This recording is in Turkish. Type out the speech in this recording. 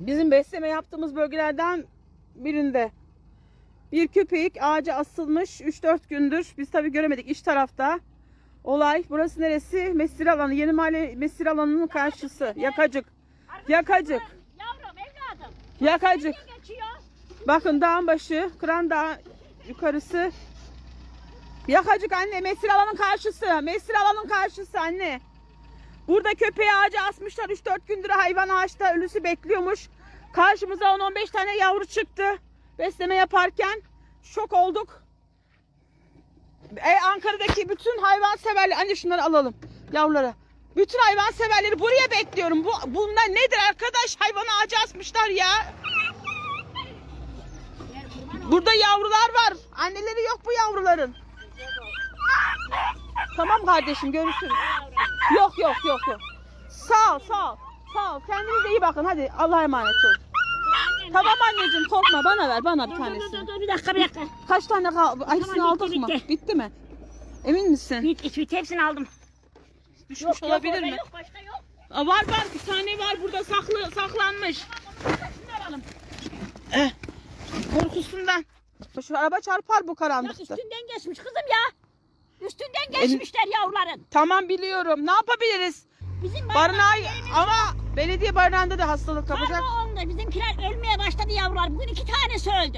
Bizim besleme yaptığımız bölgelerden birinde bir köpek ağaca asılmış 3-4 gündür. Biz tabii göremedik iç tarafta. Olay. Burası neresi? Mesir alanı. Yeni mahalle mesir alanının karşısı. Yakacık. Yakacık. Yavrum evladım. Yakacık. Bakın dağın başı. Kıran Dağı yukarısı. Yakacık anne. Mesir alanın karşısı. Mesir alanın karşısı anne. Burada köpeği ağaca asmışlar. 3-4 gündür hayvan ağaçta ölüsü bekliyormuş. Karşımıza 10-15 tane yavru çıktı. Besleme yaparken şok olduk. E, Ankara'daki bütün hayvan severler. Anne şunları alalım yavrulara. Bütün hayvan severleri buraya bekliyorum. Bu, bunlar nedir arkadaş? Hayvanı ağaca asmışlar ya. Burada yavrular var. Anneleri yok bu yavruların. Tamam kardeşim görüşürüz. Yok yok yok yok. Sağ ol sağ ol. Sağ ol. Kendinize iyi bakın hadi. Allah'a emanet ol. Tamam anneciğim korkma bana ver bana bir Dur dur dur tanesini. dur bir dakika bir dakika. Kaç tane kaldı? Hepsini Tamam, aldık bitti, mı? bitti. Bitti mi? Emin misin? Bit bit hepsini aldım. Düşmüş olabilir orada mi? Yok başta yok. Aa, var var bir tane var burada saklı saklanmış. Şunu alalım. Eh, korkusundan. Şu araba çarpar bu Ya karanlıkta. üstünden geçmiş kızım ya. Üstünden geçmişler yavruların. Tamam biliyorum. Ne yapabiliriz? Bizim Barınağı ama belediye barınağında da hastalık kapacak. Var mı onda? Bizimkiler ölmeye başladı yavrular. Bugün iki tanesi öldü.